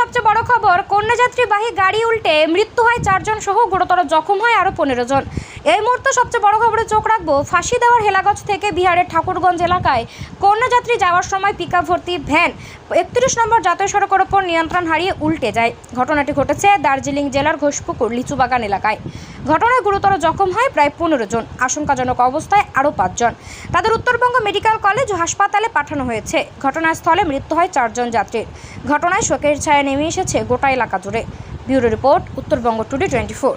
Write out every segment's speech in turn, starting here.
সবচেয়ে বড় খবর কন্যাযাত্রীবাহী গাড়ি উল্টে মৃত্যু হয় চারজন সহ, গুরুতর জখম হয় আরও পনেরো জন। এই মুহূর্তে সবচেয়ে বড় খবরে চোখ রাখব, ফাঁসি দেওয়ার হেলাগঞ্জ থেকে বিহারের ঠাকুরগঞ্জ এলাকায় কন্যাযাত্রী যাওয়ার সময় পিকআপ ভর্তি ভ্যান। একত্রিশ নম্বর জাতীয় সড়কের ওপর নিয়ন্ত্রণ হারিয়ে উল্টে যায়। ঘটনাটি ঘটেছে দার্জিলিং জেলার ঘোষপুকুর, লিচুবাগান এলাকায়। ঘটনায় গুরুতর জখম হয় প্রায় পনেরো জন। আশঙ্কাজনক অবস্থায় আরও পাঁচজন তাদের উত্তরবঙ্গ মেডিকেল কলেজ ও হাসপাতালে পাঠানো হয়েছে। ঘটনাস্থলে মৃত্যু হয় চারজন যাত্রীর। ঘটনায় শোকের ছায়া নেমে এসেছে গোটা এলাকা জুড়ে। Bureau report, Uttarbanga today twenty four.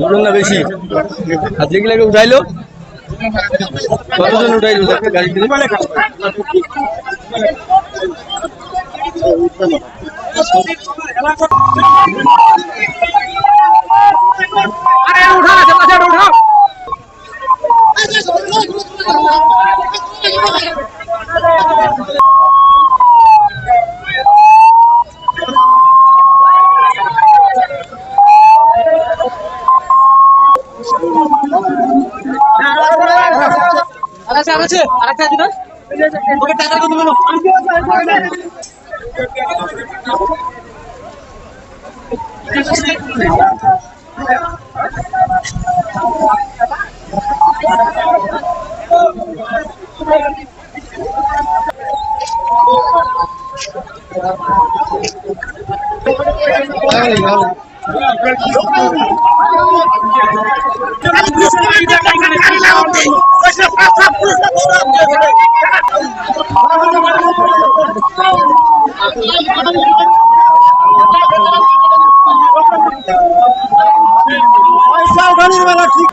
ধরুন না বেশি? আর যেগুলোকে উঠাইলো? কতজন উঠাইলো? গাড়ি থেকে আছে আর আছে আর আছে দিবা ওকে টাকা কত বলো Thank you. পয়সা উঠানোর বেলা ঠিক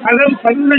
সাধারণ সাধারণ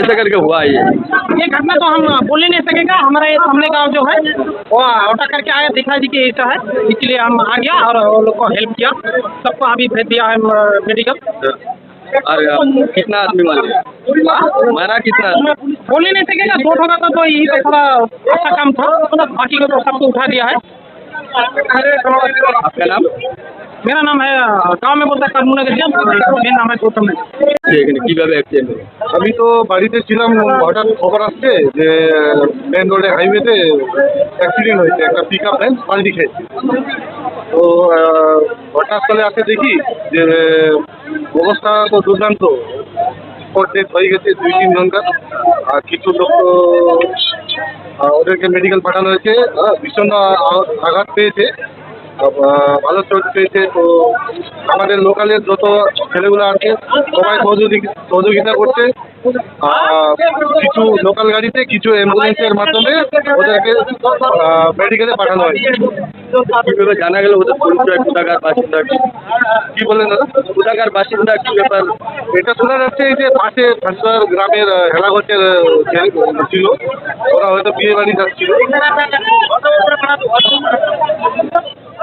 ऐसा करके हुआ ये ये घटना तो हम बोल ही नहीं सकेगा। हमारा ये सामने गाँव जो है वो ऑटो करके आया दिखा जी कि ऐसा है। इसलिए हम आ गया और लोग को हेल्प किया। सबको अभी भेज दिया है मेडिकल और कितना आदमी मारे? मारा कितना? बोल ही नहीं सकेगा। दो ठोका तो यही तो थोड़ा अच्छा काम था। बाकी को तो सबको उठा दिया है। आपका नाम मेरा नाम है गांव में बोलता है कानून मेरा नाम है गौतम है ঠিক আছে কিভাবে অ্যাক্সিডেন্ট হলো আমি তো বাড়িতে ছিলাম হঠাৎ খবর আসছে যে মেন রোডে হাইওয়েতে অ্যাক্সিডেন্ট হয়েছে একটা পিক আপ ভ্যান পাল্টি খেয়েছে তো আহ, ঘটনাস্থলে আসে দেখি যে অবস্থা তো দুর্দান্ত ডেথ হয়ে গেছে দুই তিন ঘন্টার আর কিছু লোক তো আহ, ওদেরকে মেডিকেল পাঠানো হয়েছে আহ, ভীষণ আঘাত পেয়েছে ভালো চোট পেয়েছে। তো আমাদের লোকালের যত ছেলেগুলো আছে সবাই সহযোগিতা করছে। কিছু লোকাল গাড়িতে কিছু অ্যাম্বুলেন্সের মাধ্যমে ওদেরকে মেডিকেলে পাঠানো হয়। কীভাবে জানা গেল ওদের পরিচয় কোথাকার বাসিন্দা কি? দাদা? কোথাকার বাসিন্দা কি ব্যাপার? এটা শোনা যাচ্ছে এই যে পাশে ফাঁসুয়ার গ্রামের ছেলে ছিল। ওরা হয়তো বিয়ে বাড়ি যাচ্ছিল।